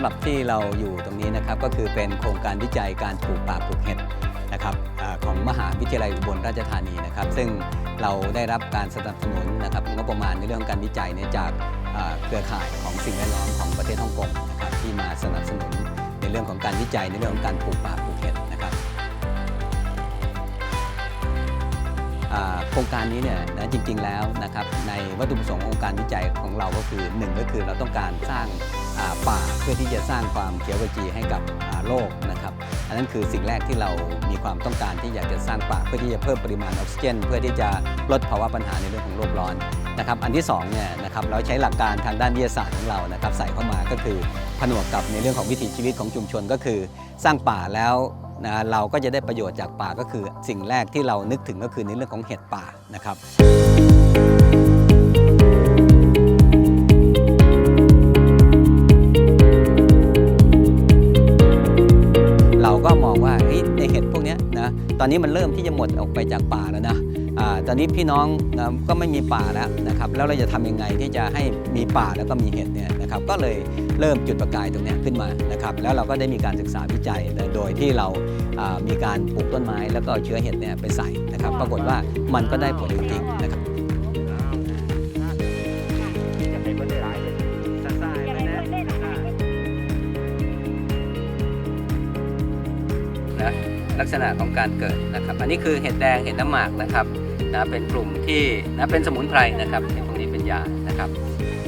ำหรับที่เราอยู่ตรงนี้นะครับก็คือเป็นโครงการวิจัยการปลูกป่าปลูกเห็ดนะครับของมหาวิทยาลัยอุบลราชธานีนะครับ ซึ่งเราได้รับการสนับสนุนนะครับงบประมาณในเรื่องการวิจัยจากเครือข่ายของสิ่งแวดล้อมของประเทศฮ่องกงนะครับที่มาสนับสนุนในเรื่องของการวิจัยในเรื่องของการปลูกป่าปลูกเห็ดนะครับโครงการนี้เนี่ยนะจริงๆแล้วนะครับในวัตถุประสงค์ของการวิจัยของเราก็คือหนึ่งก็คือเราต้องการสร้าง ป่าเพื่อที่จะสร้างความเขียวขจีให้กับโลกนะครับ อันนั้นคือสิ่งแรกที่เรามีความต้องการที่อยากจะสร้างป่าเพื่อที่จะเพิ่มปริมาณออกซิเจน เพื่อที่จะลดภาวะปัญหาในเรื่องของโลกร้อนนะครับ อันที่สองเนี่ยนะครับเราใช้หลักการทางด้านวิทยาศาสตร์ของเรานะครับใส่เข้ามาก็คือผนวกกับในเรื่องของวิถีชีวิตของชุมชนก็คือ สร้างป่าแล้วนะเราก็จะได้ประโยชน์จากป่าก็คือ สิ่งแรกที่เรานึกถึงก็คือในเรื่องของเห็ดป่านะครับ ห็ดพวกนี้นะตอนนี้มันเริ่มที่จะหมดออกไปจากป่าแล้วนะอตอนนี้พี่น้องนะก็ไม่มีป่าแล้วนะครับแล้วเราจะทำยังไงที่จะให้มีป่าแล้วก็มีเห็ดเนี่ยนะครับก็เลยเริ่มจุดประกายตรงนี้ขึ้นมานะครับแล้วเราก็ได้มีการศึกษาวิจัยโดยที่เรามีการปลูกต้นไม้แล้วก็เอาเชื้อเห็ดเนี่ยไปใส่นะครับปรากฏว่ามันก็ได้ผลจริงๆนะครับ ลักษณะของการเกิดนะครับ อันนี้คือเห็ดแดงเห็ดน้ำหมากนะครับนะเป็นกลุ่มที่นะเป็นสมุนไพรนะครับเห็ดพวกนี้เป็นยานะครับ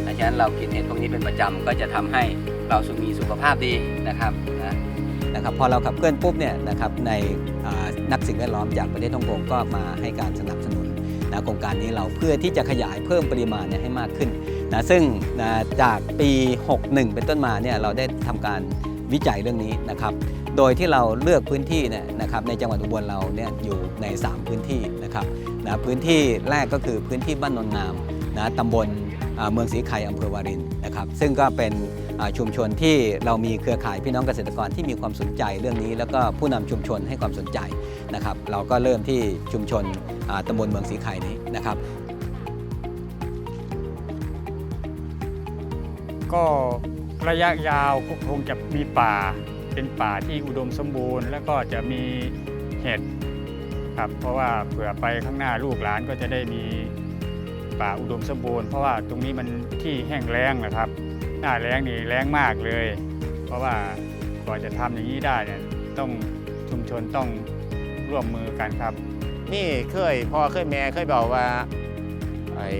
ดังนั้นเรากินเห็ดพวกนี้เป็นประจำก็จะทำให้เราสุมีสุขภาพดีนะครับนะนะครับพอเราขับเคลื่อนปุ๊บเนี่ยนะครับในนักสิ่งแวดล้อมจากประเทศฮ่องกงก็มาให้การสนับสนุนนะโครงการนี้เราเพื่อที่จะขยายเพิ่มปริมาณเนี่ยให้มากขึ้นนะซึ่งนะจากปี 61 เป็นต้นมาเนี่ยเราได้ทำการวิจัยเรื่องนี้นะครับ โดยที่เราเลือกพื้นที่เนี่ยนะครับในจังหวัดอุบลเราเนี่ยอยู่ใน 3 พื้นที่นะครับนะพื้นที่แรกก็คือพื้นที่บ้านนนนามนะตำบลเมืองศรีไข่อำเภอวารินนะครับซึ่งก็เป็นชุมชนที่เรามีเครือข่ายพี่น้องเกษตรกรที่มีความสนใจเรื่องนี้ แล้วก็ผู้นำชุมชนให้ความสนใจนะครับ เราก็เริ่มที่ชุมชนตำบลเมืองศรีไข่นี้นะครับ ก็ระยะยาวก็คงจะมีป่า เป็นป่าที่อุดมสมบูรณ์ แล้วก็จะมีเห็ดครับเพราะว่าเผื่อไปข้างหน้าลูกหลานก็จะได้มีป่าอุดมสมบูรณ์เพราะว่าตรงนี้มันที่แห้งแล้งนะครับ หน้าแล้งนี่แล้งมากเลย เพราะว่าก่อนจะทำอย่างนี้ได้เนี่ยต้องชุมชนต้องร่วมมือกันครับ นี่เคยพ่อเคยแม่เคยบอกว่าไอ้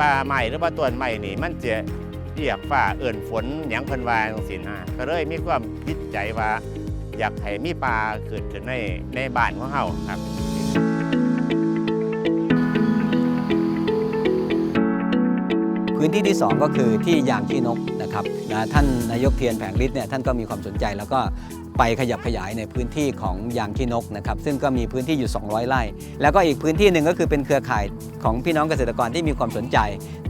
ป่าใหม่หรือว่าต้นใหม่นี่มันจะ เรียกฝ่าเอิ่นฝนหยังเพิ่นว่าจังซี่นะก็เลยมีความคิดใจว่า อยากให้มีปลาเกิดขึ้นในในบ้านของเฮาครับพื้นที่ที่ 2 ก็คือที่ยางขี้นกนะครับนะท่านนายกเทียนแผงฤทธิ์เนี่ยท่านก็มีความสนใจแล้วก็ ไปขยับขยายในพื้นที่ของยางขี้นกนะครับซึ่งก็มีพื้นที่อยู่ 200 ไร่ แล้วก็อีกพื้นที่หนึ่งก็คือเป็นเครือข่ายของพี่น้องเกษตรกรที่มีความสนใจ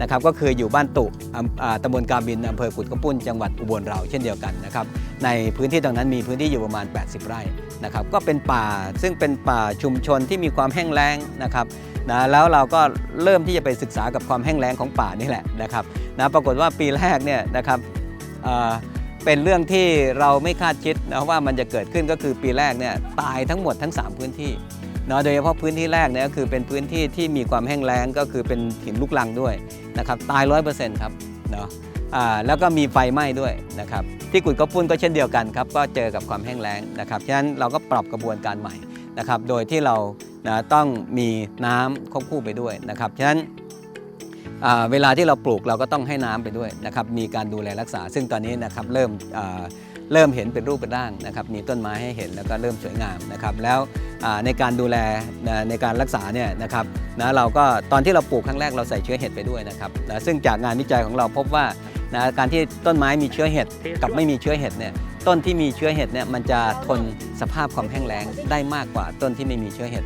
นะครับก็คืออยู่บ้านตุอำอ่าตำบลกาบินอำเภอกุดกระปุ้นจังหวัดอุบลเราเช่นเดียวกันนะครับในพื้นที่ตรงนั้นมีพื้นที่อยู่ประมาณ 80 ไร่นะครับก็เป็นป่าซึ่งเป็นป่าชุมชนที่มีความแห้งแล้งนะครับนะแล้วเราก็เริ่มที่จะไปศึกษากับความแห้งแล้งของป่านี่แหละนะครับนะปรากฏว่าปีแรกเนี่ยนะครับ เป็นเรื่องที่เราไม่คาดคิดนะว่ามันจะเกิดขึ้นก็คือปีแรกเนี่ยตายทั้งหมดทั้ง 3 พื้นที่เนาะโดยเฉพาะพื้นที่แรกเนี่ยก็คือเป็นพื้นที่ที่มีความแห้งแล้งก็คือเป็นหินลูกลังด้วยนะครับตายร้อยเปอร์เซ็นต์ครับเนาะอ่าแล้วก็มีไฟไหม้ด้วยนะครับที่กุดกระปุ้นก็เช่นเดียวกันครับก็เจอกับความแห้งแล้งนะครับฉะนั้นเราก็ปรับกระบวนการใหม่นะครับโดยที่เรานะต้องมีน้ำควบคู่ไปด้วยนะครับฉะนั้น เวลาที่เราปลูกเราก็ต้องให้น้ำไปด้วยนะครับมีการดูแลรักษา ซึ่งตอนนี้นะครับเริ่มเริ่มเห็นเป็นรูปเป็นร่างนะครับมีต้นไม้ให้เห็นแล้วก็เริ่มสวยงามนะครับแล้วในการดูแลในการรักษาเนี่ยนะครับนะเราก็ตอนที่เราปลูกครั้งแรกเราใส่เชื้อเห็ดไปด้วยนะครับนะซึ่งจากงานวิจัยของเราพบว่านะการที่ต้นไม้มีเชื้อเห็ดกับไม่มีเชื้อเห็ดเนี่ยต้นที่มีเชื้อเห็ดเนี่ยมันจะทนสภาพความแห้งแล้งได้มากกว่าต้นที่ไม่มีเชื้อเห็ด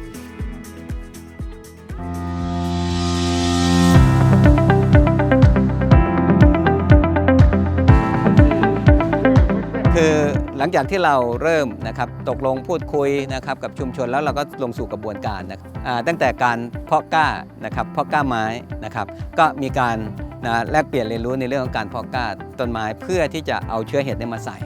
ลังจากที่เราเริ่มนะครับตกลงพูดคุยนะครับกับชุมชนแล้วเราก็ลงสู่กระบวนการนะครับตั้งแต่การเพาะกล้านะครับเพาะกล้าไม้นะครับก็มีการ นะแลกเปลี่ยนเรียนรู้ในเรื่องของการเพาะกล้าต้นไม้เพื่อที่จะเอาเชื้อเห็ดเนี่ยมาใส่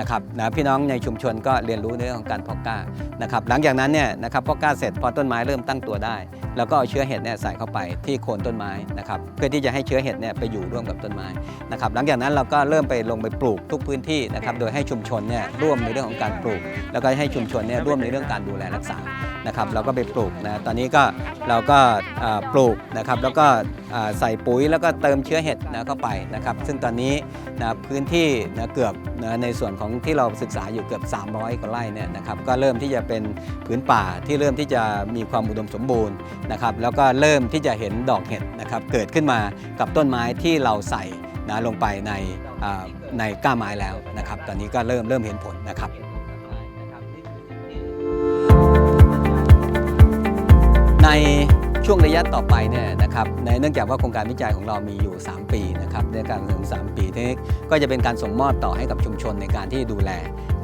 นะครับนะพี่น้องในชุมชนก็เรียนรู้ในเรื่องของการเพาะกล้านะครับหลังจากนั้นเนี่ยนะครับเพาะกล้าเสร็จพอต้นไม้เริ่มตั้งตัวได้ แล้วก็เอาเชื้อเห็ดเนี่ยใส่เข้าไปที่โคนต้นไม้นะครับเพื่อที่จะให้เชื้อเห็ดเนี่ยไปอยู่ร่วมกับต้นไม้นะครับหลังจากนั้นเราก็เริ่มไปลงไปปลูกทุกพื้นที่นะครับโดยให้ชุมชนเนี่ยร่วมในเรื่องของการปลูก แล้วก็ให้ชุมชนเนี่ยร่วมในเรื่องการดูแลรักษานะครับเราก็ไปปลูกนะตอนนี้ก็เราก็เอ่อปลูกนะครับแล้วก็เอ่อใส่ปุ๋ยแล้วก็เติมเชื้อเห็ดนะเข้าไปนะครับ ซึ่งตอนนี้นะพื้นที่นะเกือบนะในส่วนของที่เราศึกษาอยู่เกือบ 300กว่าไร่เนี่ยนะครับก็เริ่มที่จะเป็นพื้นป่าที่เริ่มที่จะมีความอุดมสมบูรณ์นะครับแล้วก็เริ่มที่จะเห็นดอกเห็ดนะครับเกิดขึ้นมากับต้นไม้ที่เราใส่นะลงไปในในก้าไม้แล้วนะครับ ตอนนี้ก็เริ่มเริ่มเห็นผลนะครับใน ช่วงระยะต่อไปเนี่ยนะครับในเนื่องจากว่าโครงการวิจัยของเรามีอยู่ 3 ปีนะครับในการถึง3ปีทีนี้ก็จะเป็นการส่งมอบต่อให้กับชุมชนในการที่ดูแล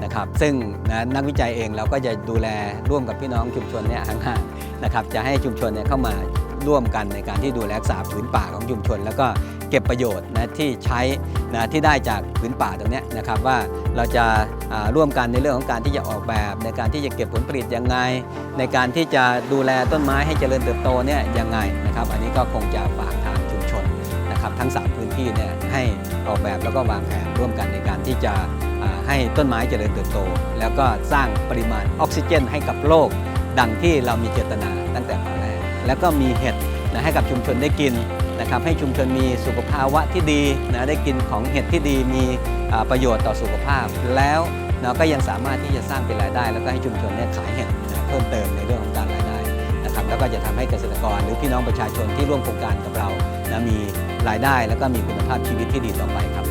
นะครับ ซึ่งนะนักวิจัยเองเราก็จะดูแลร่วมกับพี่น้องชุมชนเนี่ยห่างๆนะครับจะให้ชุมชนเนี่ยเข้ามาร่วมกันในการที่ดูแลรักษาผืนป่าของชุมชน แล้วก็ เก็บประโยชน์นะที่ใช้นะที่ได้จากผืนป่าตรงนี้นะครับว่าเราจะร่วมกันในเรื่องของการที่จะออกแบบ ในการที่จะเก็บผลผลิตยังไง ในการที่จะดูแลต้นไม้ให้เจริญเติบโตเนี่ยยังไงนะครับ อันนี้ก็คงจะฝากทางชุมชนนะครับทั้ง 3 พื้นที่เนี่ยให้ออกแบบแล้วก็วางแผนร่วมกันในการที่จะให้ต้นไม้เจริญเติบโต แล้วก็สร้างปริมาณออกซิเจนให้กับโลก ดังที่เรามีเจตนาตั้งแต่ตอนแรกแล้วก็มีเห็ดนะให้กับชุมชนได้กิน นะครับให้ชุมชนมีสุขภาวะที่ดีนะได้กินของเห็ดที่ดีมีประโยชน์ต่อสุขภาพ แล้วเราก็ยังสามารถที่จะสร้างเป็นรายได้ แล้วก็ให้ชุมชนเนี่ยขายเห็ดเพิ่มเติมในเรื่องของการรายได้นะครับแล้วก็จะทำให้เกษตรกรหรือพี่น้องประชาชนที่ร่วมโครงการกับเรานะมีรายได้ แล้วก็มีคุณภาพชีวิตที่ดีต่อไปครับ